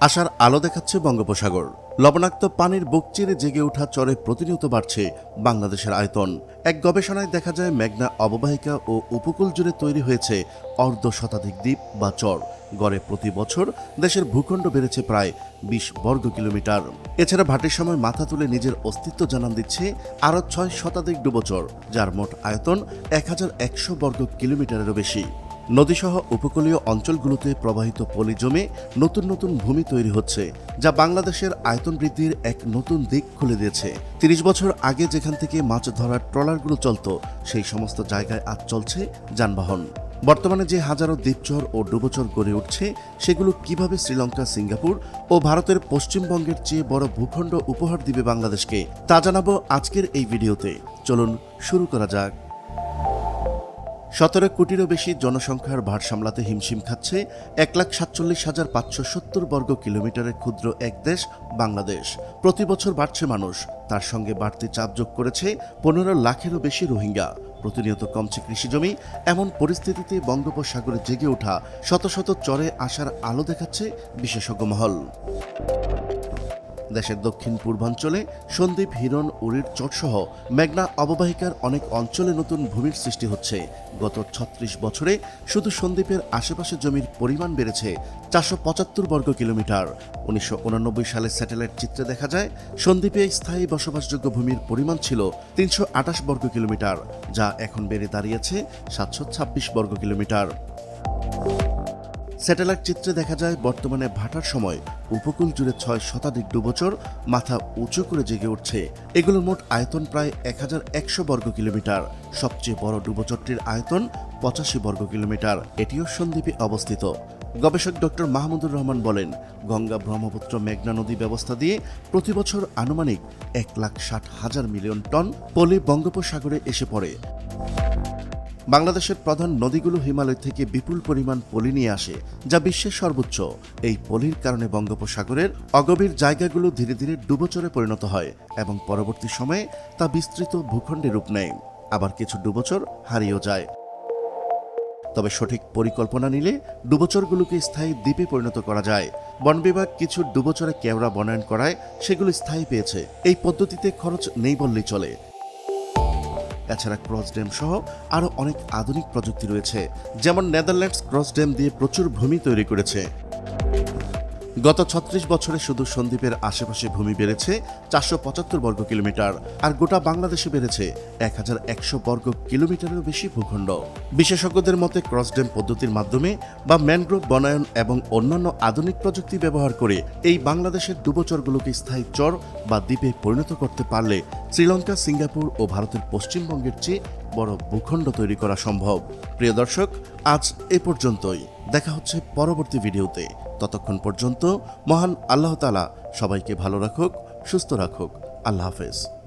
আশার আলো দেখাচ্ছে বঙ্গোপসাগর। লবণাক্ত পানির বুক চিরে জেগে ওঠা চরে প্রতিনিয়ত বাড়ছে বাংলাদেশের আয়তন। এক গবেষণায় দেখা যায়, মেঘনা অববাহিকা ও উপকূল জুড়ে তৈরি হয়েছে অর্ধ শতাধিক দ্বীপ বা চর। গড়ে প্রতি বছর দেশের ভূখণ্ড বেড়েছে প্রায় বিশ বর্গ কিলোমিটার। এছাড়া ভাটির সময় মাথা তুলে নিজের অস্তিত্ব জানান দিচ্ছে আরও ছয় শতাধিক ডুবোচর, যার মোট আয়তন এক হাজার একশো বর্গ কিলোমিটারেরও বেশি। নদীসহ উপকূলীয় অঞ্চলগুলোতে প্রবাহিত পলি জমে নতুন নতুন ভূমি তৈরি হচ্ছে, যা বাংলাদেশের আয়তন বৃদ্ধির এক নতুন দিক খুলে দিয়েছে। তিরিশ বছর আগে যেখান থেকে মাছ ধরার ট্রলারগুলো চলত, সেই সমস্ত জায়গায় আজ চলছে যানবাহন। বর্তমানে যে হাজারো দ্বীপচর ও ডুবোচর গড়ে উঠছে, সেগুলো কীভাবে শ্রীলঙ্কা, সিঙ্গাপুর ও ভারতের পশ্চিমবঙ্গের চেয়ে বড় ভূখণ্ড উপহার দিবে বাংলাদেশকে, তা জানাব আজকের এই ভিডিওতে। চলুন, শুরু করা যাক। সতেরো কোটিরও বেশি জনসংখ্যার ভার সামলাতে হিমশিম খাচ্ছে এক লাখ সাতচল্লিশ হাজার পাঁচশো সত্তর বর্গ কিলোমিটারের ক্ষুদ্র এক দেশ, বাংলাদেশ। প্রতি বছর বাড়ছে মানুষ। তার সঙ্গে বাড়তি চাপ যোগ করেছে পনেরো লাখেরও বেশি রোহিঙ্গা। প্রতিনিয়ত কমছে কৃষিজমি। এমন পরিস্থিতিতে বঙ্গোপসাগরে জেগে ওঠা শত শত চরে আসার আলো দেখাচ্ছে বিশেষজ্ঞ মহল। দেশের দক্ষিণ পূর্বাঞ্চলে সন্দ্বীপ হিরণ উড়ির চটসহ মেঘনা অববাহিকার অনেক অঞ্চলে নতুন ভূমির সৃষ্টি হচ্ছে। গত ছত্রিশ বছরে শুধু সন্দ্বীপের আশেপাশে জমির পরিমাণ বেড়েছে চারশো পঁচাত্তর বর্গ কিলোমিটার। উনিশশো উননব্বই সালে স্যাটেলাইট চিত্রে দেখা যায় সন্দ্বীপে স্থায়ী বসবাসযোগ্য ভূমির পরিমাণ ছিল তিনশো আটাশ বর্গ কিলোমিটার, যা এখন বেড়ে দাঁড়িয়েছে সাতশো ছাব্বিশ বর্গ কিলোমিটার। স্যাটেলাইট চিত্রে দেখা যায়, বর্তমানে ভাটার সময় উপকূল জুড়ে ছয় শতাধিক ডুবোচর মাথা উঁচু করে জেগে উঠছে। এগুলোর মোট আয়তন প্রায় এক হাজার একশো বর্গ কিলোমিটার। সবচেয়ে বড় ডুবোচরটির আয়তন পঁচাশি বর্গ কিলোমিটার। এটিও সন্দ্বীপে অবস্থিত। গবেষক ডক্টর মাহমুদুর রহমান বলেন, গঙ্গা ব্রহ্মপুত্র মেঘনা নদী ব্যবস্থা দিয়ে প্রতি বছর আনুমানিক এক লাখ ষাট হাজার মিলিয়ন টন পলি বঙ্গোপসাগরে এসে পড়ে। বাংলাদেশের প্রধান নদীগুলো হিমালয় থেকে বিপুল পরিমাণ পলি নিয়ে আসে, যা বিশ্বের সর্বোচ্চ। এই পলির কারণে বঙ্গোপসাগরের অগভীর জায়গাগুলো ধীরে ধীরে ডুবোচরে পরিণত হয় এবং পরবর্তী সময়ে তা বিস্তৃত ভূখণ্ডে রূপ নেয়। আবার কিছু ডুবোচর হারিয়েও যায়। তবে সঠিক পরিকল্পনা নিলে ডুবোচরগুলোকে স্থায়ী দ্বীপে পরিণত করা যায়। বন বিভাগ কিছু ডুবোচরে কেওড়া বনায়ন করায় সেগুলো স্থায়ী পেয়েছে। এই পদ্ধতিতে খরচ নেই বললেই চলে। এছাড়া ক্রস ড্যাম সহ আরও অনেক আধুনিক প্রযুক্তি রয়েছে, যেমন নেদারল্যান্ডস ক্রস ড্যাম দিয়ে প্রচুর ভূমি তৈরি করেছে। গত ছত্রিশ বছরে শুধু সন্দ্বীপের আশেপাশে ভূমি বেড়েছে চারশো পঁচাত্তর বর্গ কিলোমিটার, আর গোটা বাংলাদেশে বেড়েছে এক হাজার একশো বর্গ কিলোমিটারেরও বেশি ভূখণ্ড। বিশেষজ্ঞদের মতে ক্রস ড্যাম পদ্ধতির মাধ্যমে বা ম্যানগ্রোভ বনায়ন এবং অন্যান্য আধুনিক প্রযুক্তি ব্যবহার করে এই বাংলাদেশের ডুবোচরগুলোকে স্থায়ী চর বা দ্বীপে পরিণত করতে পারলে শ্রীলঙ্কা, সিঙ্গাপুর ও ভারতের পশ্চিমবঙ্গের চেয়ে বড় ভূখণ্ড তৈরি করা সম্ভব। প্রিয় দর্শক, আজ এ পর্যন্তই। দেখা হচ্ছে পরবর্তী ভিডিওতে। ততক্ষণ পর্যন্ত মহান আল্লাহ তালা সবাইকে ভালো রাখুক সুস্থ রাখুক। আল্লাহ হাফেজ।